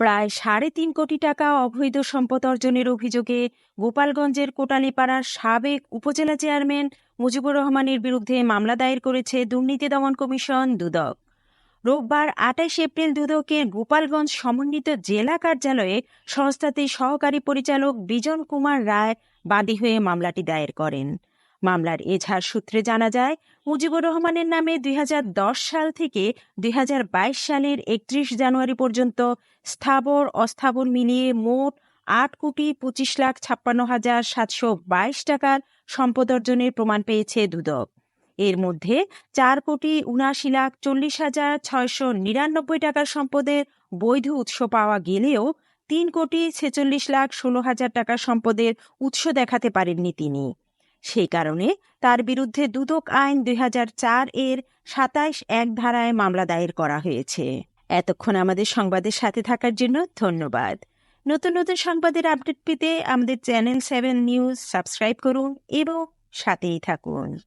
প্রায় সাড়ে তিন কোটি টাকা অবৈধ সম্পদ অর্জনের অভিযোগে গোপালগঞ্জের কোটালীপাড়ার সাবেক উপজেলা চেয়ারম্যান মুজিবুর রহমানের বিরুদ্ধে মামলা দায়ের করেছে দুর্নীতি দমন কমিশন দুদক। রোববার আটাইশ এপ্রিল দুদকের গোপালগঞ্জ সমন্বিত জেলা কার্যালয়ে সংস্থাটির সহকারী পরিচালক বিজন কুমার রায় বাদী হয়ে মামলাটি দায়ের করেন। মামলার এজাহার সূত্রে জানা যায়, মুজিবুর রহমানের নামে দুই হাজার দশ সাল থেকে দুই হাজার বাইশ সালের একত্রিশ জানুয়ারি পর্যন্ত স্থাবর অস্থাবর মিলিয়ে মোট আট কোটি পঁচিশ লাখ ছাপ্পান্ন হাজার সাতশো বাইশ টাকার সম্পদ অর্জনের প্রমাণ পেয়েছে দুদক। এর মধ্যে চার কোটি উনাশি লাখ চল্লিশ হাজার ছয়শো নিরানব্বই টাকার সম্পদের বৈধ উৎস পাওয়া গেলেও তিন কোটি ছেচল্লিশ লাখ ষোলো হাজার টাকার সম্পদের উৎস দেখাতে পারেননি তিনি। সেই কারণে তার বিরুদ্ধে দুদক আইন দুই হাজার চার এর সাতাইশ এক ধারায় মামলা দায়ের করা হয়েছে। এতক্ষণ আমাদের সংবাদের সাথে থাকার জন্য ধন্যবাদ। নতুন নতুন সংবাদের আপডেট পেতে আমাদের চ্যানেল সেভেন নিউজ সাবস্ক্রাইব করুন এবং সাথেই থাকুন।